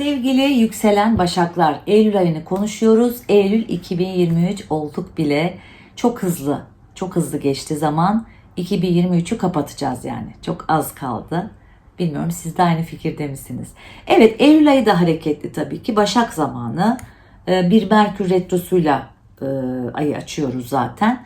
Sevgili yükselen başaklar, Eylül ayını konuşuyoruz. Eylül 2023 olduk bile. Çok hızlı, çok hızlı geçti zaman. 2023'ü kapatacağız yani. Çok az kaldı. Bilmiyorum siz de aynı fikirde misiniz? Evet Eylül ayı da hareketli tabii ki. Başak zamanı. Ee, Bir Merkür Retrosu'yla e, ayı açıyoruz zaten.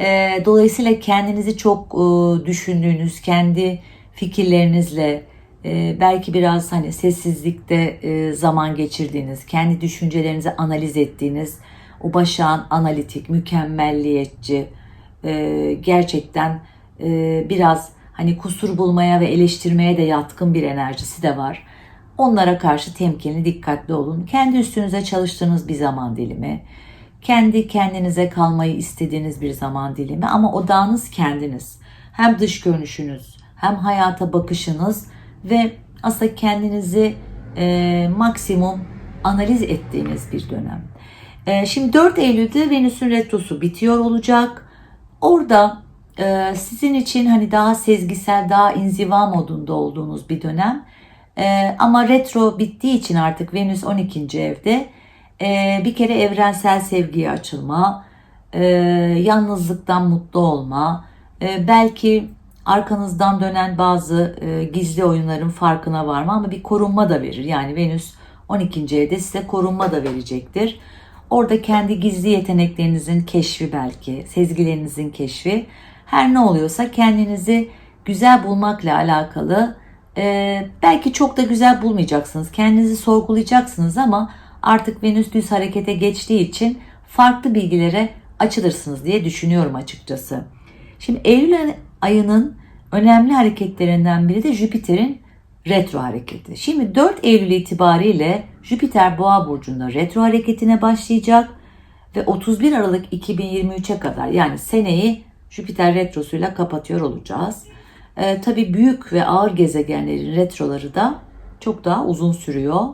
Ee, Dolayısıyla kendinizi çok e, düşündüğünüz, kendi fikirlerinizle, e, belki biraz hani sessizlikte e, zaman geçirdiğiniz, kendi düşüncelerinizi analiz ettiğiniz, o başağın analitik, mükemmelliyetçi, e, gerçekten e, biraz hani kusur bulmaya ve eleştirmeye de yatkın bir enerjisi de var. Onlara karşı temkinli, dikkatli olun. Kendi üstünüze çalıştığınız bir zaman dilimi, kendi kendinize kalmayı istediğiniz bir zaman dilimi ama odağınız kendiniz. Hem dış görünüşünüz, hem hayata bakışınız ve aslında kendinizi e, maksimum analiz ettiğiniz bir dönem. E, şimdi 4 Eylül'de Venüs'ün retrosu bitiyor olacak. Orada e, sizin için hani daha sezgisel, daha inziva modunda olduğunuz bir dönem. E, ama retro bittiği için artık Venüs 12. evde e, bir kere evrensel sevgiye açılma, e, yalnızlıktan mutlu olma, e, belki arkanızdan dönen bazı e, gizli oyunların farkına varma ama bir korunma da verir. Yani Venüs 12. evde size korunma da verecektir. Orada kendi gizli yeteneklerinizin keşfi belki, sezgilerinizin keşfi. Her ne oluyorsa kendinizi güzel bulmakla alakalı e, belki çok da güzel bulmayacaksınız. Kendinizi sorgulayacaksınız ama artık Venüs düz harekete geçtiği için farklı bilgilere açılırsınız diye düşünüyorum açıkçası. Şimdi Eylül ayının önemli hareketlerinden biri de Jüpiter'in retro hareketi. Şimdi 4 Eylül itibariyle Jüpiter Boğa burcunda retro hareketine başlayacak ve 31 Aralık 2023'e kadar yani seneyi Jüpiter retrosuyla kapatıyor olacağız. Ee, tabii büyük ve ağır gezegenlerin retroları da çok daha uzun sürüyor.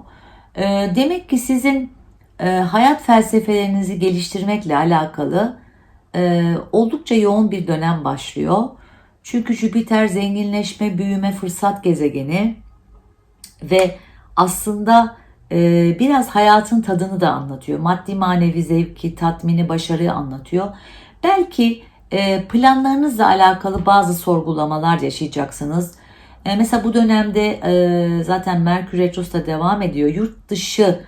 Ee, demek ki sizin e, hayat felsefelerinizi geliştirmekle alakalı e, oldukça yoğun bir dönem başlıyor. Çünkü Jüpiter zenginleşme, büyüme, fırsat gezegeni ve aslında e, biraz hayatın tadını da anlatıyor. Maddi manevi zevki, tatmini, başarıyı anlatıyor. Belki e, planlarınızla alakalı bazı sorgulamalar yaşayacaksınız. E, mesela bu dönemde e, zaten Merkür Retrosu da devam ediyor. Yurt dışı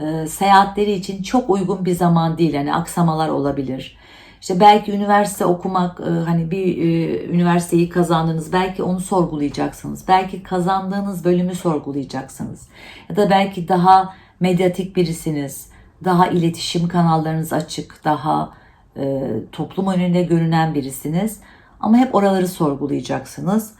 e, seyahatleri için çok uygun bir zaman değil. Yani aksamalar olabilir. İşte belki üniversite okumak, e, hani bir e, üniversiteyi kazandınız, belki onu sorgulayacaksınız. Belki kazandığınız bölümü sorgulayacaksınız. Ya da belki daha medyatik birisiniz, daha iletişim kanallarınız açık, daha e, toplum önünde görünen birisiniz. Ama hep oraları sorgulayacaksınız.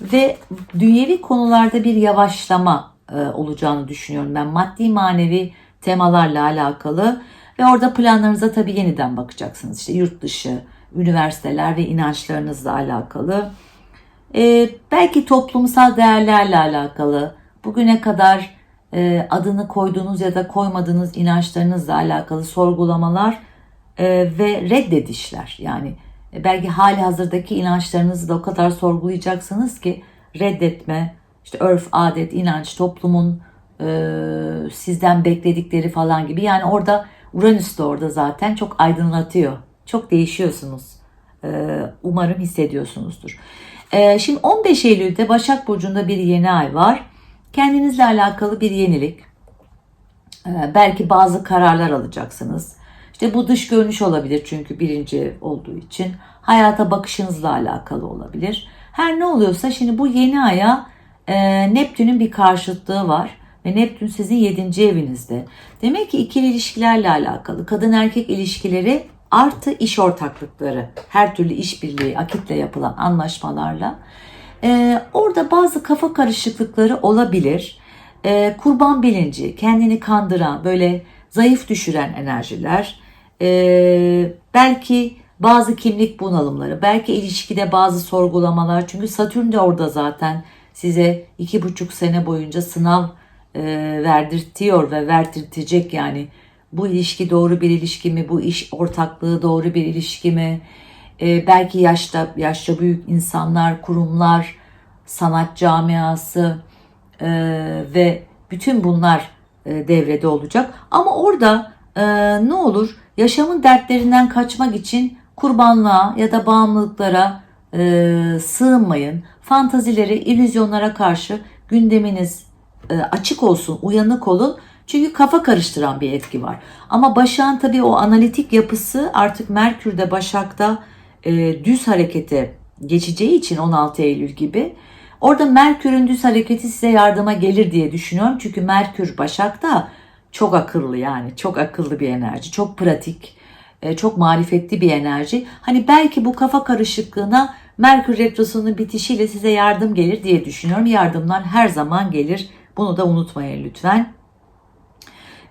Ve dünyevi konularda bir yavaşlama olacağını düşünüyorum ben. Maddi manevi temalarla alakalı ve orada planlarınıza tabii yeniden bakacaksınız. İşte yurt dışı, üniversiteler ve inançlarınızla alakalı. Ee, belki toplumsal değerlerle alakalı. Bugüne kadar e, adını koyduğunuz ya da koymadığınız inançlarınızla alakalı sorgulamalar e, ve reddedişler. Yani e, belki hali hazırdaki inançlarınızı da o kadar sorgulayacaksınız ki reddetme, işte örf, adet, inanç, toplumun e, sizden bekledikleri falan gibi. Yani orada Uranüs de orada zaten çok aydınlatıyor. Çok değişiyorsunuz. Ee, umarım hissediyorsunuzdur. Ee, şimdi 15 Eylül'de Başak Burcu'nda bir yeni ay var. Kendinizle alakalı bir yenilik. Ee, belki bazı kararlar alacaksınız. İşte bu dış görünüş olabilir çünkü birinci olduğu için. Hayata bakışınızla alakalı olabilir. Her ne oluyorsa şimdi bu yeni aya e, Neptün'ün bir karşıtlığı var ve Neptün sizin 7. evinizde. Demek ki ikili ilişkilerle alakalı kadın erkek ilişkileri artı iş ortaklıkları, her türlü işbirliği, akitle yapılan anlaşmalarla ee, orada bazı kafa karışıklıkları olabilir. Ee, kurban bilinci, kendini kandıran, böyle zayıf düşüren enerjiler, ee, belki bazı kimlik bunalımları, belki ilişkide bazı sorgulamalar. Çünkü Satürn de orada zaten size iki buçuk sene boyunca sınav e, verdirtiyor ve verdirtecek yani bu ilişki doğru bir ilişki mi, bu iş ortaklığı doğru bir ilişki mi? E, belki yaşta yaşça büyük insanlar, kurumlar, sanat camiası e, ve bütün bunlar e, devrede olacak. Ama orada e, ne olur yaşamın dertlerinden kaçmak için kurbanlığa ya da bağımlılıklara e, sığınmayın. Fantazilere, illüzyonlara karşı gündeminiz açık olsun, uyanık olun. Çünkü kafa karıştıran bir etki var. Ama Başak'ın tabii o analitik yapısı artık Merkür'de Başak'ta e, düz harekete geçeceği için 16 Eylül gibi orada Merkür'ün düz hareketi size yardıma gelir diye düşünüyorum. Çünkü Merkür Başak'ta çok akıllı yani çok akıllı bir enerji, çok pratik, e, çok marifetli bir enerji. Hani belki bu kafa karışıklığına Merkür Retrosu'nun bitişiyle size yardım gelir diye düşünüyorum. Yardımlar her zaman gelir. Bunu da unutmayın lütfen.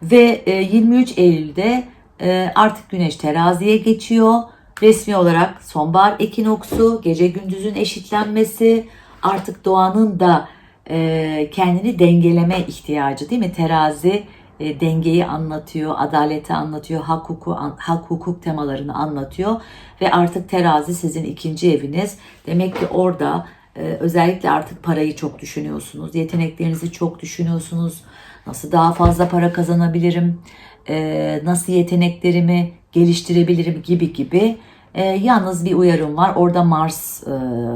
Ve e, 23 Eylül'de e, artık Güneş teraziye geçiyor. Resmi olarak sonbahar ekinoksu, gece gündüzün eşitlenmesi, artık doğanın da e, kendini dengeleme ihtiyacı değil mi? Terazi e, dengeyi anlatıyor, adaleti anlatıyor, hak, hukuku, an- hak hukuk temalarını anlatıyor ve artık terazi sizin ikinci eviniz. Demek ki orada e, özellikle artık parayı çok düşünüyorsunuz, yeteneklerinizi çok düşünüyorsunuz. Nasıl daha fazla para kazanabilirim, e, nasıl yeteneklerimi geliştirebilirim gibi gibi. E, yalnız bir uyarım var. Orada Mars e,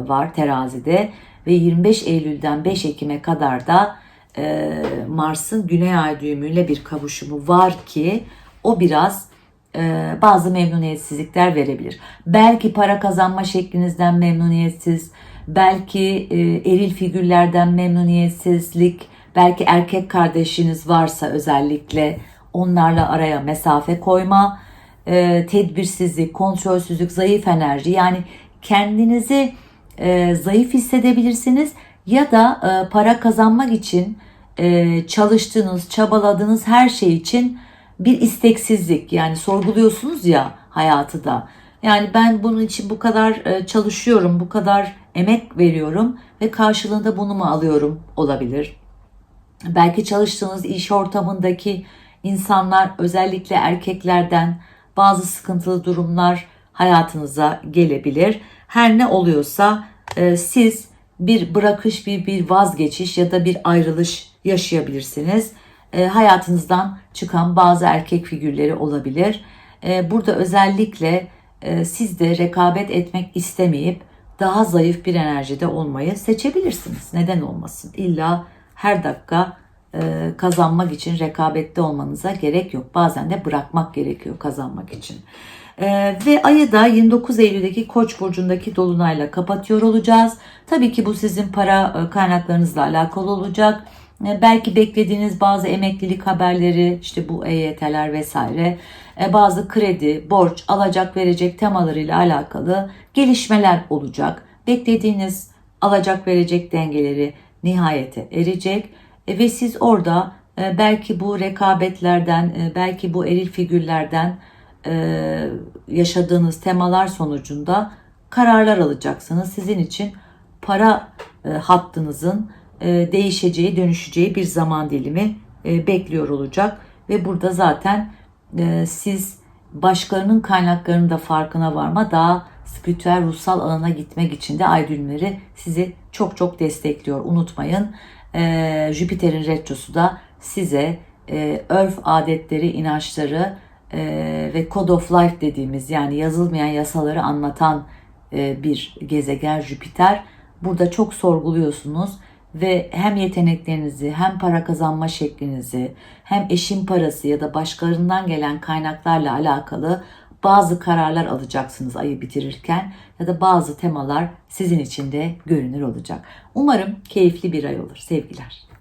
var terazide ve 25 Eylül'den 5 Ekim'e kadar da e, Mars'ın Güney Ay düğümüyle bir kavuşumu var ki o biraz e, bazı memnuniyetsizlikler verebilir. Belki para kazanma şeklinizden memnuniyetsiz, belki e, eril figürlerden memnuniyetsizlik, belki erkek kardeşiniz varsa özellikle onlarla araya mesafe koyma, e, tedbirsizlik, kontrolsüzlük, zayıf enerji yani kendinizi e, zayıf hissedebilirsiniz ya da e, para kazanmak için e, çalıştığınız, çabaladığınız her şey için bir isteksizlik yani sorguluyorsunuz ya hayatı da. Yani ben bunun için bu kadar e, çalışıyorum, bu kadar emek veriyorum ve karşılığında bunu mu alıyorum olabilir. Belki çalıştığınız iş ortamındaki insanlar özellikle erkeklerden bazı sıkıntılı durumlar hayatınıza gelebilir. Her ne oluyorsa e, siz bir bırakış, bir, bir vazgeçiş ya da bir ayrılış yaşayabilirsiniz. E, hayatınızdan çıkan bazı erkek figürleri olabilir. E, burada özellikle e, siz de rekabet etmek istemeyip daha zayıf bir enerjide olmayı seçebilirsiniz. Neden olmasın? İlla her dakika e, kazanmak için rekabette olmanıza gerek yok. Bazen de bırakmak gerekiyor kazanmak için. E, ve ayı da 29 Eylül'deki Koç burcundaki dolunayla kapatıyor olacağız. Tabii ki bu sizin para e, kaynaklarınızla alakalı olacak. E, belki beklediğiniz bazı emeklilik haberleri, işte bu EYT'ler vesaire, e, bazı kredi, borç, alacak verecek temalarıyla alakalı gelişmeler olacak. Beklediğiniz alacak verecek dengeleri nihayete erecek E, ve siz orada belki bu rekabetlerden, belki bu eril figürlerden yaşadığınız temalar sonucunda kararlar alacaksınız. Sizin için para hattınızın değişeceği, dönüşeceği bir zaman dilimi e, bekliyor olacak ve burada zaten e, siz başkalarının kaynaklarının da farkına varma, daha spiritüel, ruhsal alana gitmek için de ay düğümleri sizi çok çok destekliyor. Unutmayın e, Jüpiter'in retrosu da size e, örf adetleri, inançları e, ve Code of Life dediğimiz yani yazılmayan yasaları anlatan e, bir gezegen Jüpiter. Burada çok sorguluyorsunuz ve hem yeteneklerinizi hem para kazanma şeklinizi hem eşin parası ya da başkalarından gelen kaynaklarla alakalı bazı kararlar alacaksınız ayı bitirirken ya da bazı temalar sizin için de görünür olacak. Umarım keyifli bir ay olur. Sevgiler.